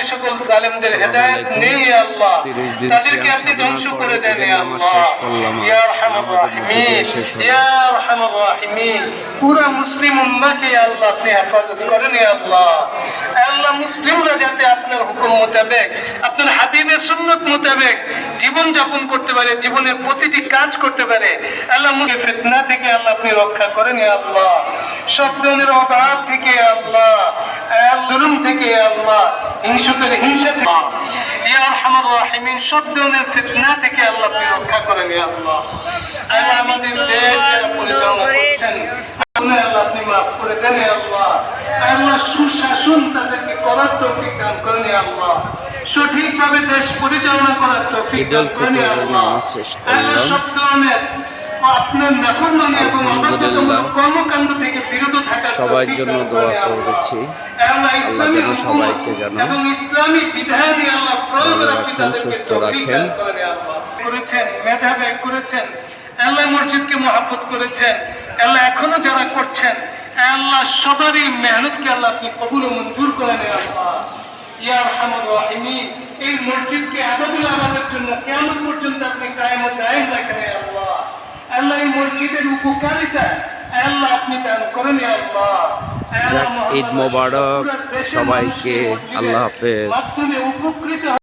যে সকল জালেমদের হেদায়েত নেই আল্লাহ। তাদেরকে আপনি ধ্বংস করে দেন ঈদের ইয়া নামাজ আল্লাহ। ইয়া আরহামার আমাদের মধ্যে দিয়ে রাহিমিন। ইয়া আরহামার রাহিমিন। পুরা মুসলিম উম্মাহকে আল্লাহ আপনি হেফাজত করেন আল্লাহ। আল্লাহ মুসলিমরা যাতে আপনার হুকুম মোতাবেক আপনার হাবিবের সুন্নত মোতাবেক জীবন যাপন করতে পারে জীবনের প্রতিটি কাজ করতে পারে আল্লাহ ফিতনা থেকে আল্লাহ আপনি রক্ষা করেন আল্লাহ। সব ধরনের অভাব থেকে আল্লাহ। থেকে আল্লাহ। হিংসুকের হিংসা ইয়া আরহামার রাহিমিন সব ধরনের ফিতনা থেকে আল্লাহ আপনি রক্ষা করেন ইয়া আল্লাহ। আল্লাহ আমাদের দেশ যারা পরিচালনা করছেন আল্লাহ আল্লাহ আপনি মাফ করে দেন ইয়া আল্লাহ। আল্লাহ সুশাসন তাদেরকে করার তৌফিক দান করেন ইয়া আল্লাহ। সঠিকভাবে দেশ পরিচালনা করার তৌফিক দান করেন ইয়া আল্লাহ। আল্লাহ সব ধরনের সবার জন্য দোয়া। করেছি আল্লাহ যেন সবাইকে যেন রাখেন, সুস্থ রাখেন। করেছেন মেধা ব্যয় করেছেন আল্লাহ মসজিদকে মহাব্বত করেছেন আল্লাহ এখনও যারা করছেন আল্লাহ সবারই মেহনতকে আল্লাহ আপনি কবুল মঞ্জুর করেন ইয়া আল্লাহ ইয়া রাহিমিন এই মসজিদকে আবাদুল আবাদের জন্য কিয়ামত পর্যন্ত আপনি কায়েম ও দায়েম রাখেন ইয়া আল্লাহ উপকারিতা আল্লাহ আপনি দান করেন আল্লাহ। ঈদ মোবারক সবাইকে আল্লাহ হাফেজ। উপকৃত